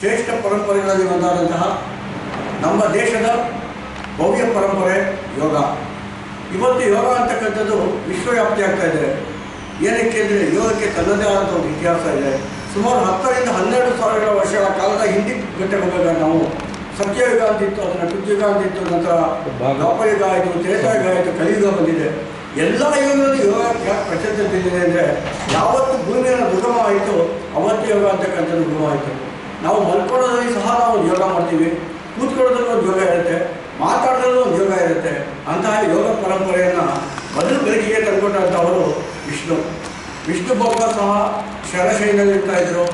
ಶ್ರೇಷ್ಠ ಪರಂಪರೆಗಳಲ್ಲಿ ಒಂದಾದಂತಹ ನಮ್ಮ ದೇಶದ ಭವ್ಯ ಪರಂಪರೆ ಯೋಗ. ಇವತ್ತು ಯೋಗ ಅಂತಕ್ಕಂಥದ್ದು ವಿಶ್ವವ್ಯಾಪ್ತಿ ಆಗ್ತಾ ಇದೆ. ಏನಕ್ಕೆ ಅಂದರೆ ಯೋಗಕ್ಕೆ ತನ್ನದೇ ಆದಂಥ ಒಂದು ಇತಿಹಾಸ ಇದೆ. ಸುಮಾರು ಹತ್ತರಿಂದ ಹನ್ನೆರಡು ಸಾವಿರ ವರ್ಷಗಳ ಕಾಲದ ಹಿಂದಿ ಬಂದಾಗ ನಾವು ಸತ್ಯಯುಗ ಅಂತಿತ್ತು ಅದನ್ನು ಕೃತ್ಯುಗ ಅಂತಿತ್ತು ನಂತರ ದ್ವಾಪರಯುಗ ಆಯಿತು ತ್ರೇತಾಯುಗ ಆಯಿತು ಕಲಿಯುಗ ಬಂದಿದೆ. ಎಲ್ಲ ಯುಗಗಳಲ್ಲಿ ಯೋಗ ಪ್ರಚಲಿತ ಅಂದರೆ ಯಾವತ್ತು ಭೂಮಿಯನ್ನು ಉಗಮ ಆಯಿತು ಅವತ್ತು ಯೋಗ ಅಂತಕ್ಕಂಥದ್ದು ಉಗಮ ಆಯಿತು ನಾವು ಮಲ್ಕೊಳ್ಳೋದ್ರಲ್ಲಿ ಸಹ ನಾವು ಯೋಗ ಮಾಡ್ತೀವಿ. ಕೂತ್ಕೊಳ್ಳೋದ್ರಲ್ಲಿ ಒಂದು ಯೋಗ ಇರುತ್ತೆ. ಮಾತಾಡೋದ್ರಲ್ಲೂ ಒಂದು ಯೋಗ ಇರುತ್ತೆ. ಅಂತಹ ಯೋಗ ಪರಂಪರೆಯನ್ನು ಮೊದಲು ಬೆಳಕಿಗೆ ತಂದುಕೊಂಡಂಥವರು ವಿಷ್ಣು. ವಿಷ್ಣು ಭಕ್ತ ಸಹ ಶರಶೈನಲ್ಲಿ ಇರ್ತಾ ಇದ್ರು.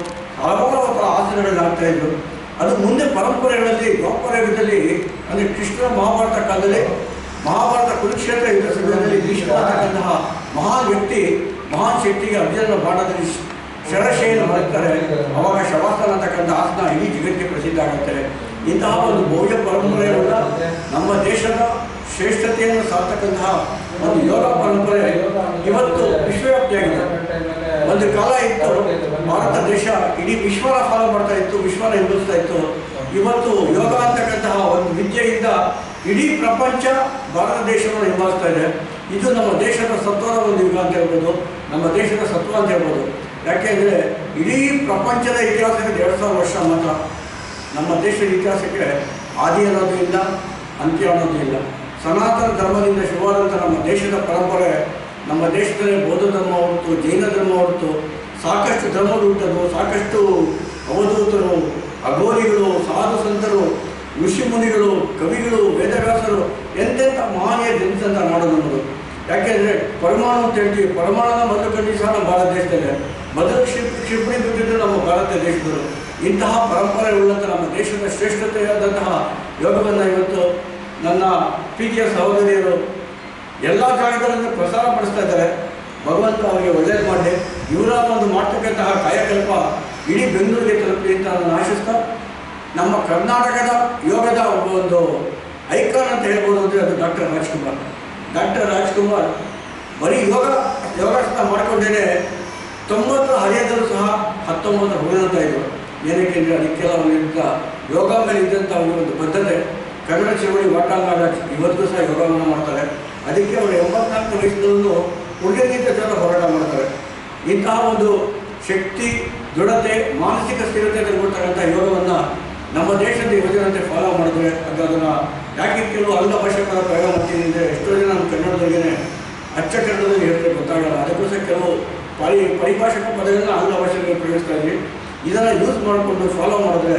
ಹಲವಾರು ಆಸನಗಳನ್ನ ಆಗ್ತಾ ಇದ್ರು. ಅದು ಮುಂದೆ ಪರಂಪರೆಗಳಲ್ಲಿ ಗೋಪರಯುಗದಲ್ಲಿ ಯುಗದಲ್ಲಿ, ಅಂದರೆ ಕೃಷ್ಣ ಮಹಾಭಾರತ ಕಾಲದಲ್ಲಿ, ಮಹಾಭಾರತ ಕುರುಕ್ಷೇತ್ರ ಯುದ್ಧ ಸಮಯದಲ್ಲಿ ಭೀಷ್ಮ ಅಂತಕ್ಕಂತಹ ಮಹಾನ್ ವ್ಯಕ್ತಿ, ಮಹಾನ್ ಶಕ್ತಿಗೆ ಅಭಿಯಾನ ಶ- ಶರಶೈನ ಹೊರತಾರೆ ಅವಾಗ ಶವಾಸನ ಅಂತಕ್ಕಂಥ ಆಸನ ಇಡೀ ಜಗತ್ತಿಗೆ ಪ್ರಸಿದ್ಧ ಆಗುತ್ತೆ. ಇಂತಹ ಒಂದು ಭವ್ಯ ಪರಂಪರೆಯನ್ನು ನಮ್ಮ ದೇಶದ ಶ್ರೇಷ್ಠತೆಯನ್ನು ಸಾರ್ತಕ್ಕಂತಹ ಒಂದು ಯೋಗ ಪರಂಪರೆ ಇವತ್ತು ವಿಶ್ವವ್ಯಾಪ್ತಿಯಾಗಿದೆ ಒಂದು ಕಾಲ ಇತ್ತು, ಭಾರತ ದೇಶ ಇಡೀ ವಿಶ್ವನ ಫಾಲೋ ಮಾಡ್ತಾ ಇತ್ತು, ವಿಶ್ವನ ಎದುರಿಸ್ತಾ ಇತ್ತು. ಇವತ್ತು ಯೋಗ ಅಂತಕ್ಕಂತಹ ಒಂದು ವಿದ್ಯೆಯಿಂದ ಇಡೀ ಪ್ರಪಂಚ ಭಾರತ ದೇಶವನ್ನು ಹಿಂಬಾಲಿಸ್ತಾ ಇದೆ. ಇದು ನಮ್ಮ ದೇಶದ ಸತ್ವದ ಒಂದು ಯುಗ ಅಂತ ಹೇಳ್ಬೋದು. ನಮ್ಮ ದೇಶದ ಸತ್ವ ಅಂತ ಹೇಳ್ಬೋದು. ಯಾಕೆಂದರೆ ಇಡೀ ಪ್ರಪಂಚದ ಇತಿಹಾಸಕ್ಕೆ ಎರಡು ಸಾವಿರ ವರ್ಷ ಮಾತ್ರ ನಮ್ಮ ದೇಶದ ಇತಿಹಾಸಕ್ಕೆ ಆದಿ ಅನ್ನೋದು ಇಲ್ಲ, ಅಂತ್ಯ ಅನ್ನೋದು ಇಲ್ಲ. ಸನಾತನ ಧರ್ಮದಿಂದ ಶುರುವಾದಂಥ ನಮ್ಮ ದೇಶದ ಪರಂಪರೆ, ನಮ್ಮ ದೇಶದಲ್ಲಿ ಬೌದ್ಧ ಧರ್ಮ ಹೊರತು ಜೈನ ಧರ್ಮ ಹೊರತು ಸಾಕಷ್ಟು ಹುಟ್ಟದು ಸಾಕಷ್ಟು ಅವಧೂತರು, ಅಘೋರಿಗಳು, ಸಾಧು ಸಂತರು, ಋಷಿ ಮುನಿಗಳು, ಕವಿಗಳು, ವೇದವ್ಯಾಸರು, ಎಂತೆಂಥ ಮಹಾನೀಯ ಜನಿಸಿದಂಥ ನಾಡು ನಮ್ಮದು. ಯಾಕೆಂದರೆ ಪರಮಾಣು ಅಂತ ಹೇಳ್ತೀವಿ. ಪರಮಾಣುನ ಮೊದಲು ನಮ್ಮ ಭಾರತ ದೇಶದಲ್ಲೇ. ಕ್ಷಿಪಣಿ ಬಿಟ್ಟಿದ್ದು ನಮ್ಮ ಭಾರತ ದೇಶದವರು ಇಂತಹ ಪರಂಪರೆ ಉಳ್ಳಂಥ ನಮ್ಮ ದೇಶದ ಶ್ರೇಷ್ಠತೆಯಾದಂತಹ ಯೋಗವನ್ನು ಇವತ್ತು ನನ್ನ ಪ್ರೀತಿಯ ಸಹೋದರಿಯರು ಎಲ್ಲ ಜಾಗಗಳನ್ನು ಪ್ರಸಾರ ಪಡಿಸ್ತಾ ಇದ್ದಾರೆ. ಭಗವಂತ ಅವರಿಗೆ ಒಳ್ಳೇದು ಮಾಡಿ ಇವರ ಒಂದು ಮಾಡ್ತಕ್ಕಂತಹ ಕಾಯಕಲ್ಪ ಇಡೀ ಬೆಂಗಳೂರಿಗೆ ತಲುಪಲಿ ಅಂತ ನಾನು ಆಶಿಸ್ತಾ, ನಮ್ಮ ಕರ್ನಾಟಕದ ಯೋಗದ ಒಬ್ಬ ಒಂದು ಐಕಾನ್ ಅಂತ ಹೇಳ್ಬೋದು ಅಂದರೆ ಅದು ಡಾಕ್ಟರ್ ರಾಜ್ಕುಮಾರ್. ಡಾಕ್ಟರ್ ರಾಜ್ಕುಮಾರ್ ಬರೀ ಯೋಗ ಯೋಗಾಸನ ಮಾಡಿಕೊಂಡೇ ತೊಂಬತ್ತು ಹರಿಯದಲ್ಲೂ ಸಹ ಹತ್ತೊಂಬತ್ತು ಹೋದಂತ ಇದು ಏನಕ್ಕೆ ಅಂದರೆ ಅದಕ್ಕೆಲ್ಲ ಅವನಿಂದ ಯೋಗ ಮೇಲೆ ಇದ್ದಂಥ ಒಂದು ಬದ್ಧತೆ ಕನ್ನಡ ಚಳವಳಿ ವಾಟಾಂಗಾಡ ಇವತ್ತು ಸಹ ಯೋಗವನ್ನು ಮಾಡ್ತಾರೆ. ಅದಕ್ಕೆ ಅವರು ಎಂಬತ್ನಾಲ್ಕು ವಯಸ್ಸಿನಲ್ಲೂ ರೀತಿಯ ಜನ ಹೋರಾಟ ಮಾಡ್ತಾರೆ. ಇಂತಹ ಒಂದು ಶಕ್ತಿ, ದೃಢತೆ, ಮಾನಸಿಕ ಸ್ಥಿರತೆ ಕೊಡ್ತಕ್ಕಂಥ ಯೋಗವನ್ನು ನಮ್ಮ ದೇಶದ ಯುವಜನತೆ ಫಾಲೋ ಮಾಡಿದ್ರೆ ಅದು ಅದನ್ನು ಯಾಕೆ ಕೆಲವು ಅಂಗಭಾಷೆಗಳ ಪ್ರಯೋಗ ಮಾಡ್ತೀನಿ ಅಂದರೆ ಎಷ್ಟೋ ಜನ ನಮ್ಮ ಕನ್ನಡದಲ್ಲಿ ಅಚ್ಚ ಕನ್ನಡದಲ್ಲಿ ಹೇಳಿದ್ರೆ ಗೊತ್ತಾಗಲ್ಲ. ಸಹ ಕೆಲವು ಪರಿ ಪರಿಭಾಷಕ ಆಂಗ್ಲ ಅಂಗಭಾಷೆಗಳಿಗೆ ಪ್ರಯೋಗಿಸ್ತಾ ಇದ್ವಿ. ಇದನ್ನು ಯೂಸ್ ಮಾಡಿಕೊಂಡು ಫಾಲೋ ಮಾಡಿದ್ರೆ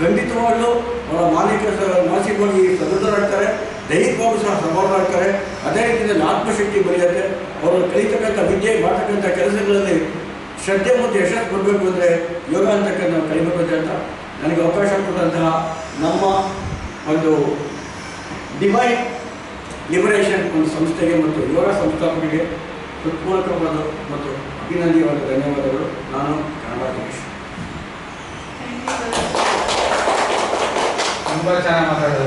ಖಂಡಿತವಾಗಲೂ ಅವರ ಮಾನಸಿಕ ಸ- ಮಾನಸಿಕವಾಗಿ ಸದೃಢರಾಗ್ತಾರೆ ದೈಹಿಕವಾಗಿ ಸಹ ಸಬಲರಾಗ್ತಾರೆ. ಅದೇ ರೀತಿಯಲ್ಲಿ ಆತ್ಮಶಕ್ತಿ ಬೆಳೆಯುತ್ತೆ. ಅವರು ಕಲಿತಕ್ಕಂಥ ವಿದ್ಯೆ, ಮಾಡ್ತಕ್ಕಂಥ ಕೆಲಸಗಳಲ್ಲಿ ಶ್ರದ್ಧೆ ಮತ್ತು ಯಶಸ್ಸು ಕೊಡಬೇಕು ಅಂದರೆ ಯೋಗ ಅಂತಕ್ಕಂಥ ನಾವು ಅಂತ ನನಗೆ ಅವಕಾಶ ಕೊಟ್ಟಂತಹ ನಮ್ಮ ಒಂದು ಡಿವೈನ್ ಲಿಬರೇಷನ್ ಒಂದು ಸಂಸ್ಥೆಗೆ ಮತ್ತು ಯೋಗ ಸಂಸ್ಥಾಪಕರಿಗೆ ಹೃತ್ಪೂರ್ವಕವಾದ ಮತ್ತು ಅಭಿನಂದಿ ಅವರಿಗೆ ಧನ್ಯವಾದಗಳು. ನಾನು ಕನ್ನಡ ಅಧ್ಯಕ್ಷ ತುಂಬ ಚೆನ್ನಾಗಿ ಮಾತಾಡಿದೆ